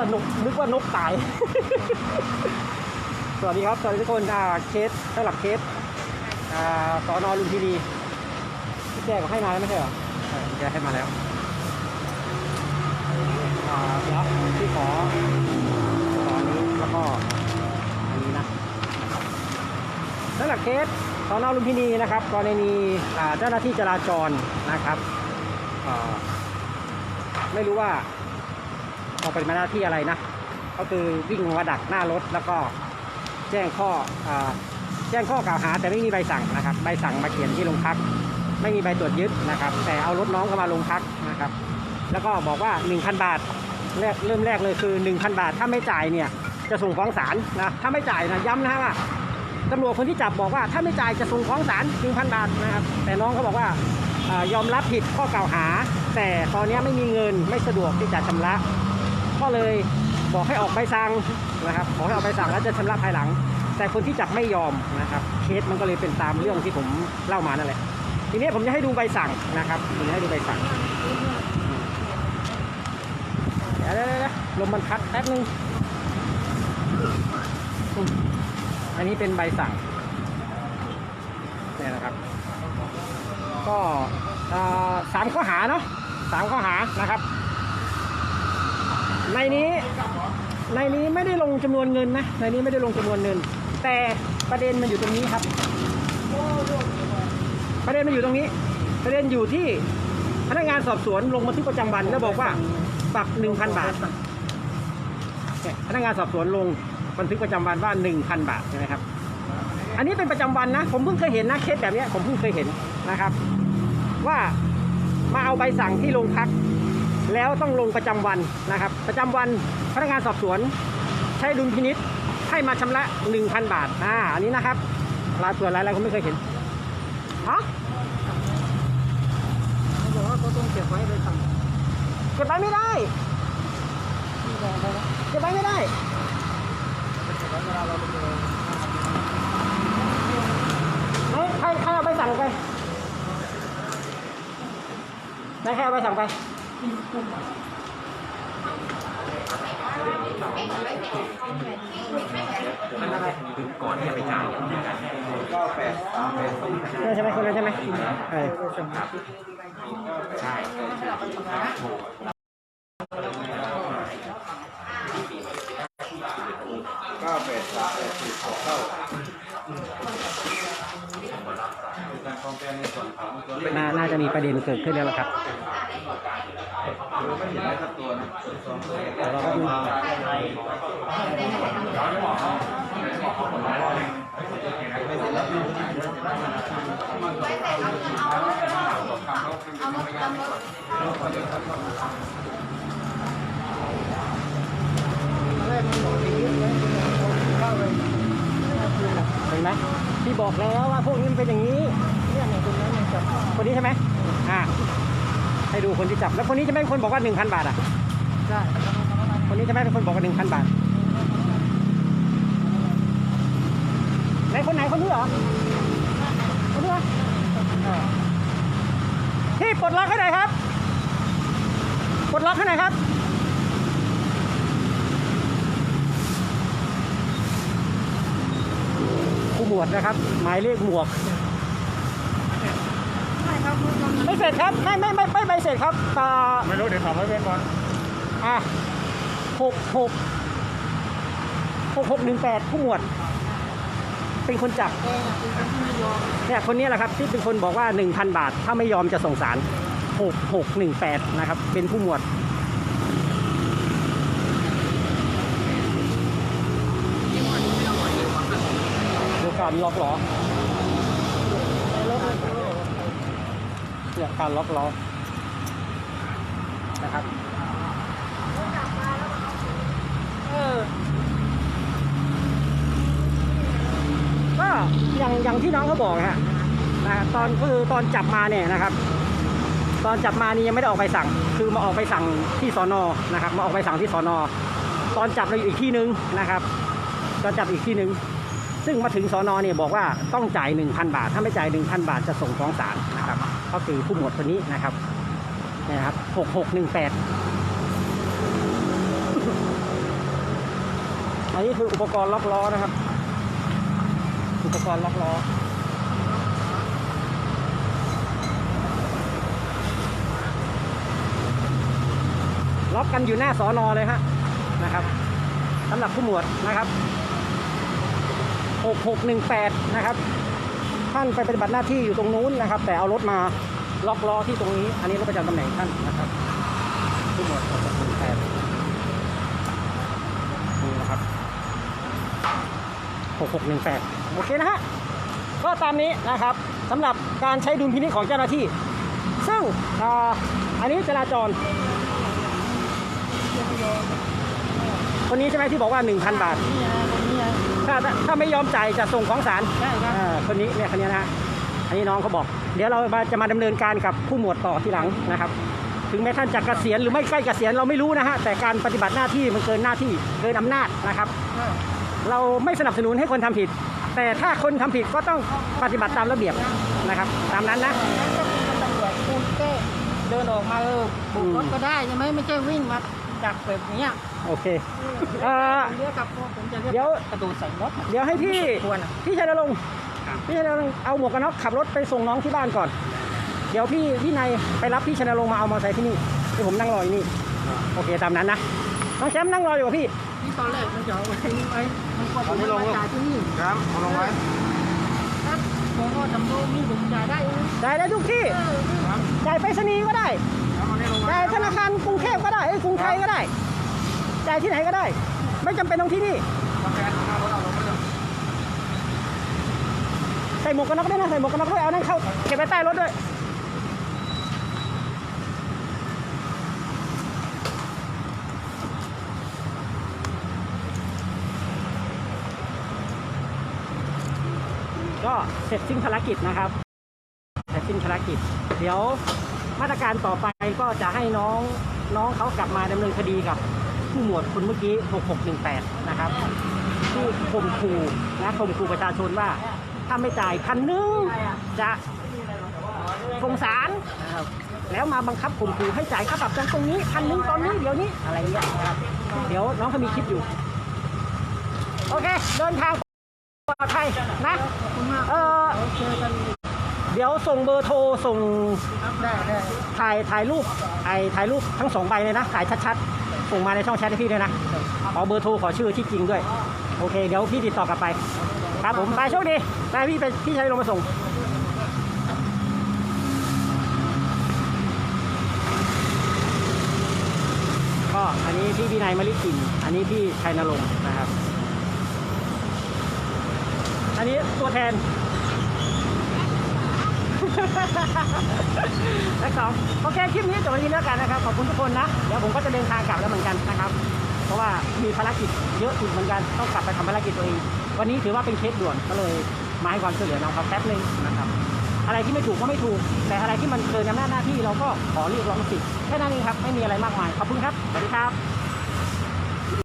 ว่านกนึกว่านกตาย สวัสดีครับสวัสดีทุกคนอ่าเคสสำหรับเคสอ่าสอนอลุมพินีพี่แจ้ก็ให้มาแล้วไม่ใช่เหรอใช่พี่แจ้ให้มาแล้วอ่าเดี๋ยวพี่ขอขออันนี้แล้วก็อันนี้นะสำหรับเคสสอนอลุมพินีนะครับกรณีอ่าเจ้าหน้าที่จราจรนะครับอ่าไม่รู้ว่า ออกเป็นหน้าที่อะไรนะ ก็คือวิ่งมาดักหน้ารถแล้วก็แจ้งข้ออแจ้งข้อกล่าวหา แต่ไม่มีใบสั่งนะครับ ใบสั่งมาเขียนที่โรงพัก ไม่มีใบตรวจยึดนะครับ แต่เอารถน้องเข้ามาโรงพักนะครับ แล้วก็บอกว่า 1,000 บาทแรกเริ่มแรกเลยคือ 1,000 บาทถ้าไม่จ่ายเนี่ยจะส่งฟ้องศาลนะถ้าไม่จ่ายนะย้ำนะว่าตำรวจคนที่จับบอกว่าถ้าไม่จ่ายจะส่งฟ้องศาล1,000 บาทนะครับ แต่น้องเขาบอกว่าอายอมรับผิดข้อกล่าวหา แต่ตอนนี้ไม่มีเงินไม่สะดวกที่จะชำระ ก็เลยบอกให้ออกใบสั่งนะครับบอกให้ออกใบสั่งแล้วจะชำระภายหลัง แต่คนที่จับไม่ยอมนะครับเคสมันก็เลยเป็นตามเรื่องที่ผมเล่ามานั่นแหละทีนี้ผมจะให้ดูใบสั่งนะครับผมจะให้ดูใบสั่งเดี๋ยวลมมันพัดแป๊บนึงอันนี้เป็นใบสั่งเนี่ยนะครับ ก็สามข้อหาเนาะสามข้อหานะครับ ในนี้ในนี้ไม่ได้ลงจำนวนเงินนะ ในนี้ไม่ได้ลงจำนวนเงิน แต่ประเด็นมันอยู่ตรงนี้ครับ ประเด็นมันอยู่ตรงนี้ ประเด็นอยู่ที่พนักงานสอบสวนลงบันทึกประจำวันแล้วบอกว่าปรับ1,000บาทเนี่ยพนักงานสอบสวนลงบันทึกประจำวันว่า1,000บาทใช่ไหมครับ อันนี้เป็นประจำวันนะ ผมเพิ่งเคยเห็นนะเคสแบบเนี้ยผมเพิ่งเคยเห็นนะครับ ว่ามาเอาใบสั่งที่โรงพัก แล้วต้องลงประจำวันนะครับ ประจำวันพนักงานสอบสวน ใช้ดุลพินิษให้มาชำระ 1,000 บาทอ่าอันนี้นะครับรายส่วนรายอะไรผมไม่เคยเห็นฮะเขาบอกว่าเขาต้องเก็บไว้ใบสั่งเก็บไว้ไม่ได้เก็บไว้ไม่ได้ไหนใครใครเอาใบสั่งไปไหนใครเอาใบสั่งไป ก่อนที่จะไปจ่ายเนี่ยมีการใช่ไหมคนนั้นใช่ไหมเออใช่เก้าแปดสามแปดสี่หกเข้าน่าน่าจะมีประเด็นเกิดขึ้นแล้วล่ะครับ ไม่เห็นได้สักตัวนะเดี๋ยวเราก็ดูเห็นไหมพี่บอกแล้วว่าพวกนี้มันเป็นอย่างนี้เนี่ยเนี่ยคนนั้นเนี่ยจับคนนี้ใช่ไหมอ่า ให้ดูคนที่จับ แล้วคนนี้จะไม่เป็นคนบอกว่าหนึ่งพันบาทอะ ใช่คนนี้จะไม่เป็นคนบอกว่าหนึ่งพันบาท ไหนคนไหนคนนี้เหรอ คนนี้เหรออ่าพี่ปลดล็อกให้หน่อยครับ ปลดล็อกให้หน่อยครับ ผู้หมวดนะครับ หมายเลขหมวก ไม่เสร็จครับ ไม่ไม่ไม่ไม่ใบเสร็จครับตาไม่รู้เดี๋ยวถามให้เพื่อนก่อนอะหกหกหกหกหนึ่งแปดผู้หมวด เป็นคนจับเนี่ยคนนี้แหละครับที่เป็นคนบอกว่าหนึ่งพันบาท ถ้าไม่ยอมจะส่งสารหกหกหนึ่งแปดนะครับ เป็นผู้หมวดดูการล็อกล้อ เนี่ยการล็อกล้อนะครับก็อย่างอย่างที่น้องเขาบอกฮะนะตอนคือตอนจับมาเนี่ยนะครับ ตอนจับมานี่ยังไม่ได้ออกใบสั่ง คือมาออกใบสั่งที่สอนอนะครับมาออกใบสั่งที่สอนอตอนจับเราอยู่อีกที่หนึ่งนะครับตอนจับอีกที่หนึ่งซึ่งมาถึงสอนอเนี่ยบอกว่าต้องจ่าย 1,000 บาท ถ้าไม่จ่าย 1,000 บาทจะส่งฟ้องศาลนะครับ ก็คือผู้หมวดคนนี้นะครับนะครับ6618อันนี้คืออุปกรณ์ล็อกล้อนะครับ อุปกรณ์ล็อกล้อล็อกกันอยู่หน้าสอนอเลยฮะนะครับสำหรับผู้หมวดนะครับ 6618 นะครับ ท่านไปปฏิบัติหน้าที่อยู่ตรงนู้นนะครับ แต่เอารถมาล็อกล้อที่ตรงนี้ อันนี้รถประจำตำแหน่งท่านนะครับผู้หมวด6618นี่นะครับ6618โอเคนะฮะก็ตามนี้นะครับสำหรับการใช้ดุลพินิจของเจ้าหน้าที่ ซึ่งออันนี้จราจรคนนี้ใช่ไหมที่บอกว่า 1,000 บาทนี่นะคนนี้นะ ถ้าถ้าถ้าไม่ยอมจ่ายจะส่งของศาลใช่ครับอ่าคนนี้เนี่ยคนนี้นะฮะอันนี้น้องเขาบอก เดี๋ยวเรามาจะมาดำเนินการกับผู้หมวดต่อทีหลังนะครับ ถึงแม้ท่านจะเกษียณหรือไม่ใกล้เกษียณเราไม่รู้นะฮะแต่การปฏิบัติหน้าที่มันเกินหน้าที่เกินอำนาจนะครับ เราไม่สนับสนุนให้คนทำผิด แต่ถ้าคนทำผิดก็ต้องปฏิบัติตามระเบียบนะครับ ตามนั้นนะงั้นก็คุณตำรวจคุณเต้เดินออกมาเออบุกรถก็ได้ใช่ไหมไม่ใช่วิ่งมา จับแบบเนี้ยโอเคเอ่อ เรียกกับพวกผมจะเรียกเดี๋ยว กระโดดใส่รถ เดี๋ยวให้พี่ควรอะพี่ชัยนรงค์พี่ชัยนรงค์เอาหมวกกันน็อกขับรถไปส่งน้องที่บ้านก่อน เดี๋ยวพี่พี่นายไปรับพี่ชัยนรงค์มาเอามอเตอร์ไซค์ที่นี่ที่ผมนั่งรออยู่นี่โอเคตามนั้นนะน้องแชมป์นั่งรออยู่กับพี่ที่ตอนแรกมันจะเอาไว้นี่ไว้มันก็ผมมาจ่ายที่นี่ครับเอาลงไว้ครับผมก็ทำโลนี่ผมจ่ายได้เองจ่ายได้ทุกที่เออจ่ายไปรษณีย์ก็ได้ เอาอันนี้ลงไว้จ่ายธนาคารกรุงเทพก็ได้เอ้ยกรุงไทยก็ได้จ่ายที่ไหนก็ได้ ไม่จำเป็นต้องที่นี่ใส่หมวกกันน็อกด้วยนะใส่หมวกกันน็อกด้วยเอานั่นเข้าเก็บไว้ใต้รถด้วยก็เสร็จสิ้นภารกิจนะครับ เสร็จสิ้นภารกิจ เดี๋ยวมาตรการต่อไป ก็จะให้น้องน้องเขากลับมาดำเนินคดีกับผู้หมวดคนเมื่อกี้ 6618 นะครับที่ข่มขู่นะข่มขู่ประชาชนว่า ถ้าไม่จ่ายพันหนึ่งจะสงสารนะครับแล้วมาบังคับข่มขู่ให้จ่ายค่าปรับตรงนี้พันหนึ่งตอนนี้เดี๋ยวนี้อะไรเงี้ยนะครับเดี๋ยวน้องเขามีคลิปอยู่ โอเค เดินทางปลอดภัยนะเออ ดี๋ยวส่งเบอร์โทรส่งถ่ายถ่ายรูปไอถ่ายรูปทั้งสองใบเลยนะถ่ายชัดๆส่งมาในช่องแชทให้พี่ด้วยนะขอเบอร์โทรขอชื่อที่จริงด้วย โอเค เดี๋ยวพี่ติดต่อกลับไป ครับผมไปโชคดีไปพี่ไปพี่ชัยลงมาส่งก็อันนี้พี่วินัยมลิกิน อันนี้พี่ชัยนรงค์นะครับ อันนี้ตัวแทน และสองโอเคคลิปนี้จบไปที่แล้วกันนะครับขอบคุณทุกคนนะเดี๋ยวผมก็จะเดินทางกลับแล้วเหมือนกันนะครับ เพราะว่ามีภารกิจเยอะอีกเหมือนกันต้องกลับไปทำภารกิจตัวเองวันนี้ถือว่าเป็นเคสด่วนก็เลยมาให้ความช่วยเหลือน้องเขาแป๊บนึงนะครับ อะไรที่ไม่ถูกก็ไม่ถูก แต่อะไรที่มันเกินอำนาจหน้าที่เราก็ขอเรียกร้องสิทธิ์แค่นั้นเองครับไม่มีอะไรมากมายขอบคุณครับสวัสดีครับ